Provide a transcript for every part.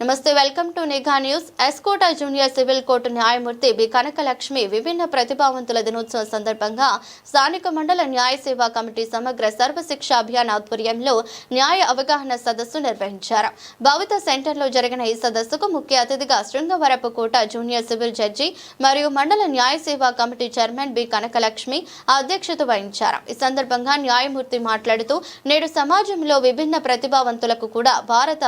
నమస్తే welcome to Nigha news. S Kota junior civil court న్యాయమూర్తి B. Kanakalakshmi విభిన్న ప్రతిభావంతుల దినోత్సవం సందర్భంగా స్థానిక మండల న్యాయ సేవా కమిటీ సమగ్ర సర్వశిక్ష అభియాన్ ఆధ్వర్యంలో న్యాయ అవగాహన సదస్సు నిర్వహించారు. భవిత సెంటర్లో జరిగిన ఈ సదస్సుకు ముఖ్య అతిథిగా Srungavarapu Kota junior civil judge మరియు మండల న్యాయ సేవా కమిటీ చైర్మన్ బి. కనకలక్ష్మి అధ్యక్షత వహించారు. ఈ సందర్భంగా న్యాయమూర్తి మాట్లాడుతూ నేడు సమాజంలో విభిన్న ప్రతిభావంతులకు కూడా భారత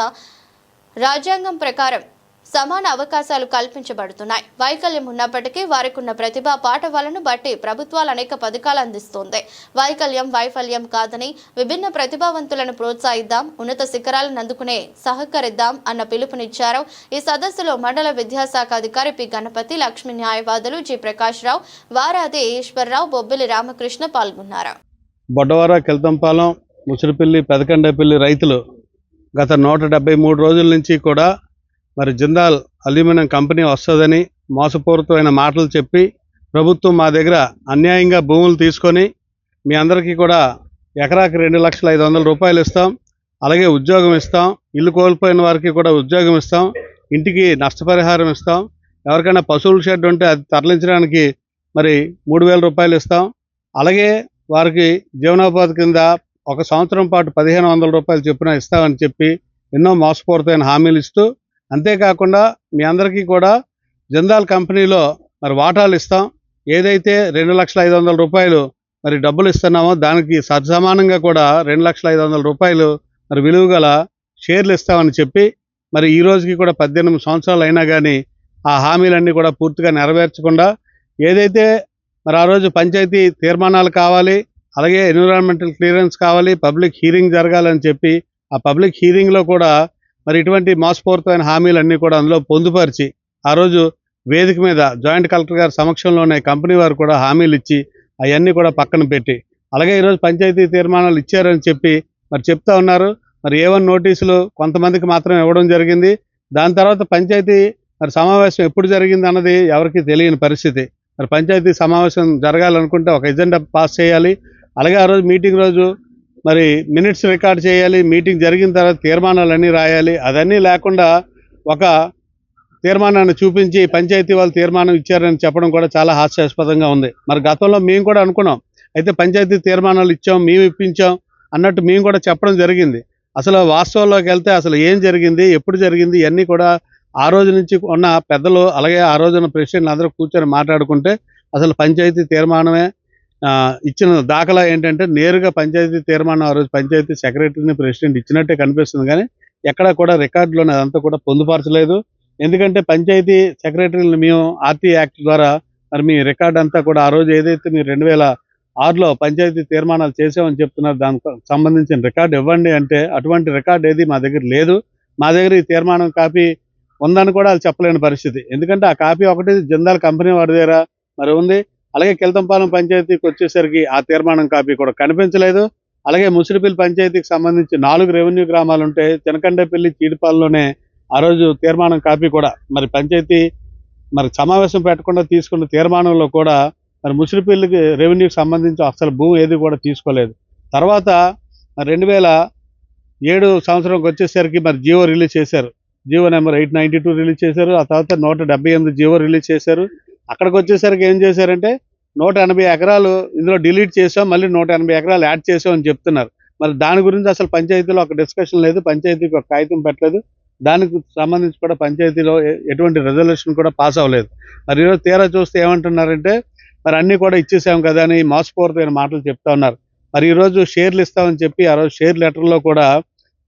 రాజ్యాంగం ప్రకారం సమాన అవకాశాలు కల్పించబడుతున్నాయి. వైకల్యం ఉన్నప్పటికీ వారికున్న ప్రతిభ పాఠవాలను బట్టి ప్రభుత్వాలు అనేక పథకాలు అందిస్తుంది. వైకల్యం వైఫల్యం కాదని విభిన్న ప్రతిభావంతులను ప్రోత్సహిద్దాం ఉన్నత శిఖరాలను అందుకునే సహకరిద్దాం అన్న పిలుపునిచ్చారు ఈ సదస్సులో మండల విద్యాశాఖ అధికారి పి. గణపతి లక్ష్మీ న్యాయవాదులు జి. ప్రకాష్ రావు వారాది ఈశ్వరరావు బొబ్బిలి రామకృష్ణ పాల్గొన్నారు. బొడ్డవర కెల్తంపాలెం ముసిరిపల్లి పెదకండపల్లి రైతులు గత నూట డెబ్బై మూడు రోజుల నుంచి కూడా మరి జిందాల్ అల్యూమినియం కంపెనీ వస్తుందని మోసపూరితమైన మాటలు చెప్పి ప్రభుత్వం మా దగ్గర అన్యాయంగా భూములు తీసుకొని మీ అందరికీ కూడా ఎకరాకి రెండు లక్షల ఐదు వందల రూపాయలు ఇస్తాం. అలాగే ఉద్యోగం ఇస్తాం. ఇల్లు కోల్పోయిన వారికి కూడా ఉద్యోగం ఇస్తాం. ఇంటికి నష్టపరిహారం ఇస్తాం. ఎవరికైనా పశువుల షెడ్ ఉంటే అది తరలించడానికి మరి మూడు వేల రూపాయలు ఇస్తాం. అలాగే వారికి జీవనోపాధి కింద ఒక సంవత్సరం పాటు పదిహేను వందల రూపాయలు చొప్పున ఇస్తామని చెప్పి ఎన్నో మోసపూరితమైన హామీలు ఇస్తూ అంతేకాకుండా మీ అందరికీ కూడా జిందాల్ కంపెనీలో మరి వాటాలు ఇస్తాం. ఏదైతే రెండు లక్షల ఐదు వందల రూపాయలు మరి డబ్బులు ఇస్తున్నామో దానికి సమానంగా కూడా రెండు లక్షల ఐదు వందల రూపాయలు మరి విలువ గల షేర్లు ఇస్తామని చెప్పి మరి ఈ రోజుకి కూడా పద్దెనిమిది సంవత్సరాలు అయినా కానీ ఆ హామీలన్నీ కూడా పూర్తిగా నెరవేర్చకుండా ఏదైతే మరి ఆ రోజు పంచాయతీ తీర్మానాలు కావాలి అలాగే ఎన్విరాన్మెంటల్ క్లియరెన్స్ కావాలి పబ్లిక్ హీరింగ్ జరగాలని చెప్పి ఆ పబ్లిక్ హీరింగ్లో కూడా మరి ఇటువంటి మోసపూరితమైన హామీలన్నీ కూడా అందులో పొందుపరిచి ఆ రోజు వేదిక మీద జాయింట్ కలెక్టర్ గారి సమక్షంలోనే కంపెనీ వారు కూడా హామీలు ఇచ్చి అవన్నీ కూడా పక్కన పెట్టి అలాగే ఈరోజు పంచాయతీ తీర్మానాలు ఇచ్చారని చెప్పి మరి చెప్తా ఉన్నారు. మరి ఏవన్ నోటీసులు కొంతమందికి మాత్రం ఇవ్వడం జరిగింది. దాని తర్వాత పంచాయతీ మరి సమావేశం ఎప్పుడు జరిగింది అన్నది ఎవరికీ తెలియని పరిస్థితి. మరి పంచాయతీ సమావేశం జరగాలనుకుంటే ఒక ఎజెండా పాస్ చేయాలి. అలాగే ఆ రోజు మీటింగ్ రోజు మరి మినిట్స్ రికార్డ్ చేయాలి మీటింగ్ జరిగిన తర్వాత తీర్మానాలన్నీ రాయాలి అదన్నీ లేకుండా ఒక తీర్మానాన్ని చూపించి పంచాయతీ వాళ్ళు తీర్మానం ఇచ్చారని చెప్పడం కూడా చాలా హాస్యాస్పదంగా ఉంది. మరి గతంలో మేము కూడా అనుకున్నాం. అయితే పంచాయతీ తీర్మానాలు ఇచ్చాం మేము ఇప్పించాం అన్నట్టు మేము కూడా చెప్పడం జరిగింది. అసలు వాస్తవంలోకి వెళ్తే అసలు ఏం జరిగింది ఎప్పుడు జరిగింది ఇవన్నీ కూడా ఆ రోజు నుంచి ఉన్న పెద్దలు అలాగే ఆ రోజున ప్రెసిడెంట్ అందరూ కూర్చొని మాట్లాడుకుంటే అసలు పంచాయతీ తీర్మానమే ఇచ్చిన దాఖలా ఏంటంటే నేరుగా పంచాయతీ తీర్మానం ఆ రోజు పంచాయతీ సెక్రటరీని ప్రెసిడెంట్ ఇచ్చినట్టే కనిపిస్తుంది కానీ ఎక్కడ కూడా రికార్డులోనే అదంతా కూడా పొందుపరచలేదు. ఎందుకంటే పంచాయతీ సెక్రటరీని మేము ఆర్టీ యాక్ట్ ద్వారా మరి మీ రికార్డ్ అంతా కూడా ఆ రోజు ఏదైతే మీరు రెండు వేల ఆరులో పంచాయతీ తీర్మానాలు చేసామని చెప్తున్నారు దానికి సంబంధించిన రికార్డు ఇవ్వండి అంటే అటువంటి రికార్డు ఏది మా దగ్గర లేదు. మా దగ్గర ఈ తీర్మానం కాపీ ఉందని కూడా వాళ్ళు చెప్పలేని పరిస్థితి. ఎందుకంటే ఆ కాపీ ఒకటి జిందాల్ కంపెనీ వాడి దగ్గర మరి ఉంది. అలాగే కెల్తంపాలెం పంచాయతీకి వచ్చేసరికి ఆ తీర్మానం కాపీ కూడా కనిపించలేదు. అలాగే ముసిరిపల్లి పంచాయతీకి సంబంధించి నాలుగు రెవెన్యూ గ్రామాలు ఉంటే చినకండపల్లి చీడిపాలలోనే ఆ రోజు తీర్మానం కాపీ కూడా మరి పంచాయతీ మరి సమావేశం పెట్టకుండా తీసుకున్న తీర్మానంలో కూడా మరి ముసిరిపల్లికి రెవెన్యూకి సంబంధించి అసలు భూమి ఏది కూడా తీసుకోలేదు. తర్వాత మరి రెండు వేల ఏడు సంవత్సరంకి వచ్చేసరికి మరి జియో రిలీజ్ చేశారు. Jio number eight ninety two release చేశారు. ఆ తర్వాత నూట డెబ్బై ఎనిమిది జియో రిలీజ్ చేశారు. అక్కడికి వచ్చేసరికి ఏం చేశారంటే నూట ఎనభై ఎకరాలు ఇందులో డిలీట్ చేసాం మళ్ళీ నూట ఎనభై ఎకరాలు యాడ్ చేసాం అని చెప్తున్నారు. మరి దాని గురించి అసలు పంచాయతీలో ఒక డిస్కషన్ లేదు పంచాయతీకి ఒక కాగితం పెట్టలేదు. దానికి సంబంధించి కూడా పంచాయతీలో ఎటువంటి రెజల్యూషన్ కూడా పాస్ అవ్వలేదు. మరి ఈరోజు తీరా చూస్తే ఏమంటున్నారంటే మరి అన్నీ కూడా ఇచ్చేసాం కదా అని మోసపూరితమైన మాటలు చెప్తా ఉన్నారు. మరి ఈరోజు షేర్లు ఇస్తామని చెప్పి ఆ రోజు షేర్ లెటర్లో కూడా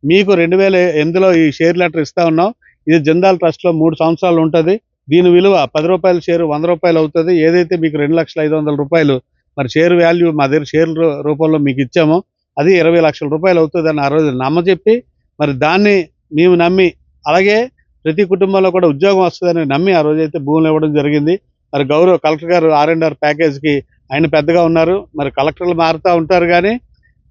మీకు రెండు వేల ఎనిమిదిలో ఈ షేర్ లెటర్ ఇస్తా ఉన్నాం. ఇది జిందాల్ ట్రస్ట్లో మూడు సంవత్సరాలు ఉంటుంది. దీని విలువ పది రూపాయల షేరు వంద రూపాయలు అవుతుంది. ఏదైతే మీకు రెండు లక్షల ఐదు వందల రూపాయలు మరి షేర్ వాల్యూ మా దగ్గర షేర్ రూపంలో మీకు ఇచ్చామో అది ఇరవై లక్షల రూపాయలు అవుతుంది అని ఆ రోజు నమ్మచెప్పి మరి దాన్ని మేము నమ్మి అలాగే ప్రతి కుటుంబంలో కూడా ఉద్యోగం వస్తుందని నమ్మి ఆ రోజైతే భూములు ఇవ్వడం జరిగింది. మరి గౌరవ కలెక్టర్ గారు ఆర్ అండ్ ఆర్ ప్యాకేజ్కి ఆయన పెద్దగా ఉన్నారు. మరి కలెక్టర్లు మారుతూ ఉంటారు కానీ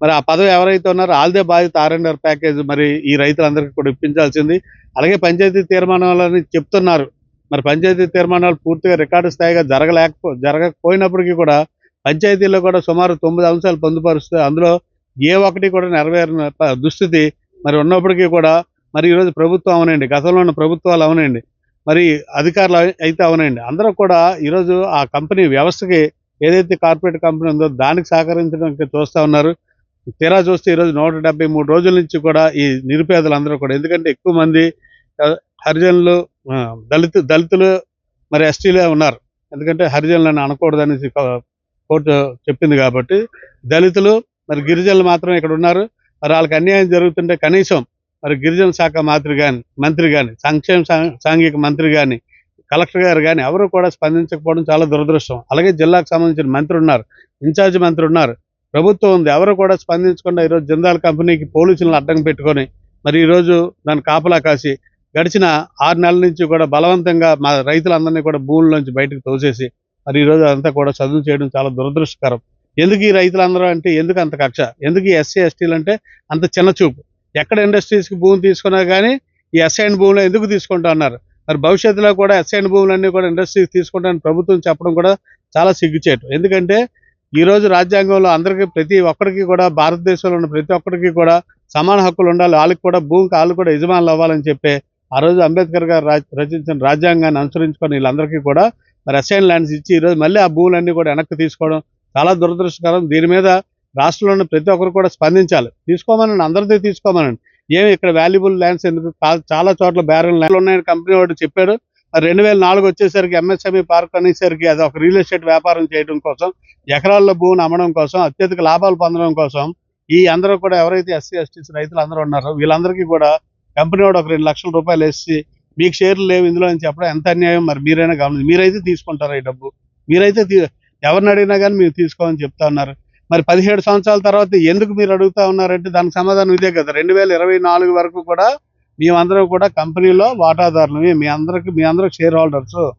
మరి ఆ పదవి ఎవరైతే ఉన్నారో ఆల్దే బాధ్యత ఆర్ అండ్ ఆర్ ప్యాకేజ్ మరి ఈ రైతులందరికీ కూడా ఇప్పించాల్సింది. అలాగే పంచాయతీ తీర్మానాలని చెప్తున్నారు. మరి పంచాయతీ తీర్మానాలు పూర్తిగా రికార్డు స్థాయిగా జరగలేకపో జరగకపోయినప్పటికీ కూడా పంచాయతీలో కూడా సుమారు తొమ్మిది అంశాలు పొందుపరుస్తే అందులో ఏ ఒక్కటి కూడా నెరవేరిన ప- దుస్థితి మరి ఉన్నప్పటికీ కూడా మరి ఈరోజు ప్రభుత్వం అవనండి. గతంలో ఉన్న ప్రభుత్వాలు అవనండి. మరి అధికారులు అయితే అవనండి. అందరూ కూడా ఈరోజు ఆ కంపెనీ వ్యవస్థకి ఏదైతే కార్పొరేట్ కంపెనీ ఉందో దానికి సహకరించడానికి చూస్తూ ఉన్నారు. తీరా చూస్తే ఈరోజు నూట డెబ్బై మూడు రోజుల నుంచి కూడా ఈ నిరుపేదలు అందరూ కూడా. ఎందుకంటే ఎక్కువ మంది హరిజనులు దళిత దళితులు మరి ఎస్టీలే ఉన్నారు. ఎందుకంటే హరిజనులను అనకూడదనేసి కో- కోర్టు చెప్పింది కాబట్టి దళితులు మరి గిరిజనులు మాత్రం ఇక్కడ ఉన్నారు. మరి వాళ్ళకి అన్యాయం జరుగుతుంటే కనీసం మరి గిరిజన శాఖ మంత్రి కానీ మంత్రి కానీ సంక్షేమ సాంఘిక మంత్రి కానీ కలెక్టర్ గారు కానీ ఎవరు కూడా స్పందించకపోవడం చాలా దురదృష్టం. అలాగే జిల్లాకు సంబంధించిన మంత్రి ఉన్నారు ఇన్ఛార్జ్ మంత్రి ఉన్నారు. ప్రభుత్వం ఉంది. ఎవరు కూడా స్పందించకుండా ఈరోజు జిందాల్ కంపెనీకి పోలీసులను అడ్డం పెట్టుకొని మరి ఈరోజు దాన్ని కాపలా కాసి గడిచిన ఆరు నెలల నుంచి కూడా బలవంతంగా మా రైతులందరినీ కూడా భూముల్లోంచి బయటకు తోసేసి మరి ఈరోజు అదంతా కూడా చదువు చేయడం చాలా దురదృష్టకరం. ఎందుకు ఈ రైతులందరూ అంటే ఎందుకు అంత కక్ష? ఎందుకు ఈ ఎస్సీ ఎస్టీలు అంటే అంత చిన్న చూపు? ఎక్కడ ఇండస్ట్రీస్కి భూమి తీసుకున్నా కానీ ఈ ఎస్ఐన్ భూములు ఎందుకు తీసుకుంటా ఉన్నారు మరి భవిష్యత్తులో కూడా ఎస్ఐన్ భూములన్నీ కూడా ఇండస్ట్రీస్ తీసుకుంటానని ప్రభుత్వం చెప్పడం కూడా చాలా సిగ్గుచేటు. ఎందుకంటే ఈ రోజు రాజ్యాంగంలో అందరికీ ప్రతి ఒక్కరికి కూడా భారతదేశంలో ఉన్న ప్రతి ఒక్కరికి కూడా సమాన హక్కులు ఉండాలి. వాళ్ళకి కూడా భూమికి వాళ్ళు కూడా యజమానులు అవ్వాలని చెప్పే ఆ రోజు అంబేద్కర్ గారు రచించిన రాజ్యాంగాన్ని అనుసరించుకొని వీళ్ళందరికీ కూడా మరి అసైన్ ల్యాండ్స్ ఇచ్చి ఈరోజు మళ్ళీ ఆ భూములన్నీ కూడా వెనక్కి తీసుకోవడం చాలా దురదృష్టకరం. దీని మీద రాష్ట్రంలో ప్రతి ఒక్కరు కూడా స్పందించాలి. తీసుకోమనండి అందరిది తీసుకోమనండి. ఏమి ఇక్కడ వాల్యుబుల్ ల్యాండ్స్ ఎందుకు? చాలా చోట్ల బ్యారల్ ల్యాండ్లు ఉన్నాయని కంపెనీ వాడు చెప్పాడు. మరి రెండు వేల నాలుగు వచ్చేసరికి ఎంఎస్ఎంఈ పార్క్ అనేసరికి అది ఒక రియల్ ఎస్టేట్ వ్యాపారం చేయడం కోసం ఎకరాల్లో భూమిని అమ్మడం కోసం అత్యధిక లాభాలు పొందడం కోసం ఈ అందరూ కూడా ఎవరైతే ఎస్సీ ఎస్టీస్ రైతులు అందరూ ఉన్నారో వీళ్ళందరికీ కూడా కంపెనీ వాడు ఒక రెండు లక్షల రూపాయలు వేసి మీకు షేర్లు లేవు ఇందులో అని చెప్పడం ఎంత అన్యాయం? మరి మీరైనా గమనించి మీరైతే తీసుకుంటారా ఈ డబ్బు? మీరైతే తీ- ఎవరిని అడిగినా కానీ మీరు తీసుకోమని చెప్తా ఉన్నారు. మరి పదిహేడు సంవత్సరాల తర్వాత ఎందుకు మీరు అడుగుతా ఉన్నారంటే దానికి సమాధానం ఇదే కదా. రెండు వేల ఇరవై నాలుగు వరకు కూడా మేమందరం కూడా కంపెనీలో వాటాదారులమే. మీ అందరికి మీ అందరికి షేర్ హోల్డర్స్.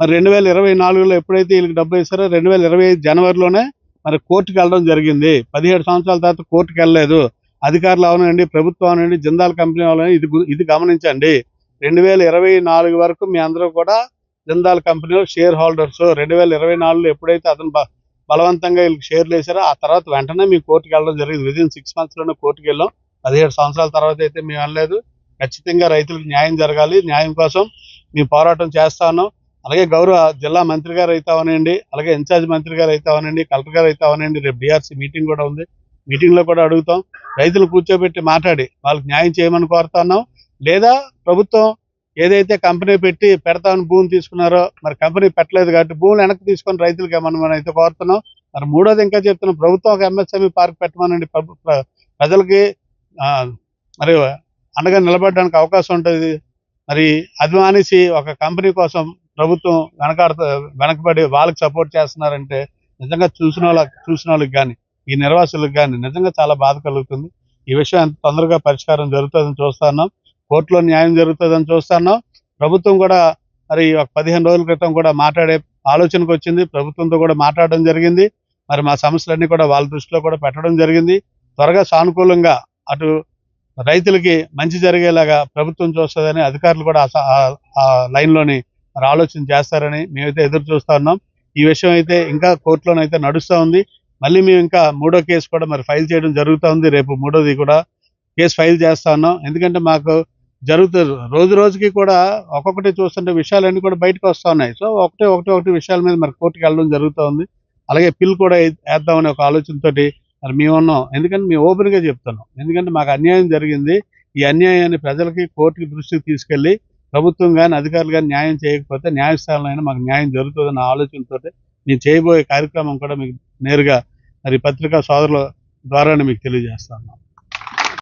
మరి రెండు వేల ఇరవై నాలుగులో ఎప్పుడైతే వీళ్ళకి డబ్బు ఇస్తారో రెండు వేల ఇరవై ఐదు జనవరిలోనే మరి కోర్టుకి వెళ్ళడం జరిగింది. పదిహేడు సంవత్సరాల తర్వాత కోర్టుకి వెళ్ళలేదు. అధికారులు అవనండి ప్రభుత్వం అవనండి జిందాల్ కంపెనీ అవనండి ఇది ఇది గమనించండి. రెండు వేల ఇరవై నాలుగు వరకు మీ అందరూ కూడా జిందాల్ కంపెనీలో షేర్ హోల్డర్స్. రెండు వేల ఇరవై నాలుగులో ఎప్పుడైతే అతను బ- బలవంతంగా వీళ్ళకి షేర్లు వేసారో ఆ తర్వాత వెంటనే మేము కోర్టుకి వెళ్ళడం జరిగింది. విదిన్ సిక్స్ మంత్స్లోనే కోర్టుకి వెళ్ళాం. పదిహేడు సంవత్సరాల తర్వాత అయితే మేము వెళ్ళలేదు. ఖచ్చితంగా రైతులకు న్యాయం జరగాలి. న్యాయం కోసం మేము పోరాటం చేస్తాను అలాగే గౌరవ జిల్లా మంత్రి గారు అయితే అవనండి. అలాగే ఇన్ఛార్జ్ మంత్రి గారు అయితే అవనండి. కలెక్టర్ గారు అయితే అవనండి. రేపు డిఆర్సీ మీటింగ్ కూడా ఉంది. మీటింగ్లో కూడా అడుగుతాం. రైతులు కూర్చోబెట్టి మాట్లాడి వాళ్ళకి న్యాయం చేయమని కోరుతున్నాం లేదా ప్రభుత్వం ఏదైతే కంపెనీ పెట్టి పెడతామని భూమి తీసుకున్నారో మరి కంపెనీ పెట్టలేదు కాబట్టి భూములు వెనక్కి తీసుకొని రైతులకి మనం మనం అయితే కోరుతున్నాం. మరి మూడోది ఇంకా చెప్తున్నాం ప్రభుత్వం ఒక ఎంఎస్ఎంఈ పార్క్ పెట్టమనండి. ప్రజలకి ఆ, మరి అండగా నిలబడడానికి అవకాశం ఉంటుంది. మరి అభిమానిసి ఒక కంపెనీ కోసం ప్రభుత్వం వెనకాడుతూ వెనకబడి వాళ్ళకి సపోర్ట్ చేస్తున్నారంటే నిజంగా చూసిన వాళ్ళకి చూసిన వాళ్ళకి కానీ ఈ నిర్వాసులకు కానీ నిజంగా చాలా బాధ కలుగుతుంది. ఈ విషయం ఎంత తొందరగా పరిష్కారం జరుగుతుందని చూస్తున్నాం కోర్టులో న్యాయం జరుగుతుందని చూస్తున్నాం ప్రభుత్వం కూడా మరి ఒక పదిహేను రోజుల క్రితం కూడా మాట్లాడే ఆలోచనకు వచ్చింది. ప్రభుత్వంతో కూడా మాట్లాడడం జరిగింది. మరి మా సమస్యలన్నీ కూడా వాళ్ళ దృష్టిలో కూడా పెట్టడం జరిగింది. త్వరగా సానుకూలంగా అటు రైతులకి మంచి జరిగేలాగా ప్రభుత్వం చూస్తుందని అధికారులు కూడా ఆ లైన్లోని మరి ఆలోచన చేస్తారని మేమైతే ఎదురు చూస్తా ఉన్నాం. ఈ విషయం అయితే ఇంకా కోర్టులోనైతే నడుస్తూ ఉంది. మళ్ళీ మేము ఇంకా మూడో కేసు కూడా మరి ఫైల్ చేయడం జరుగుతూ ఉంది. రేపు మూడోది కూడా కేసు ఫైల్ చేస్తా ఉన్నాం. ఎందుకంటే మాకు జరుగుతుంది రోజు రోజుకి కూడా ఒక్కొక్కటి చూస్తుంటే విషయాలన్నీ కూడా బయటకు వస్తూ ఉన్నాయి. సో ఒకటి ఒకటి ఒకటి విషయాల మీద మరి కోర్టుకి వెళ్ళడం జరుగుతూ ఉంది. అలాగే పిల్ కూడా వేద్దామనే ఒక ఆలోచనతోటి మరి మేము ఉన్నాం. ఎందుకంటే మేము ఓపెన్గా చెప్తున్నాం. ఎందుకంటే మాకు అన్యాయం జరిగింది. ఈ అన్యాయాన్ని ప్రజలకి కోర్టుకి దృష్టికి తీసుకెళ్ళి ప్రభుత్వం కానీ అధికారులు కానీ న్యాయం చేయకపోతే న్యాయస్థానంలో మాకు న్యాయం జరుగుతుందన్న ఆలోచనతోటి నేను చేయబోయే కార్యక్రమం కూడా మీకు నేరుగా మరి పత్రికా సోదరుల ద్వారానే మీకు తెలియజేస్తాను.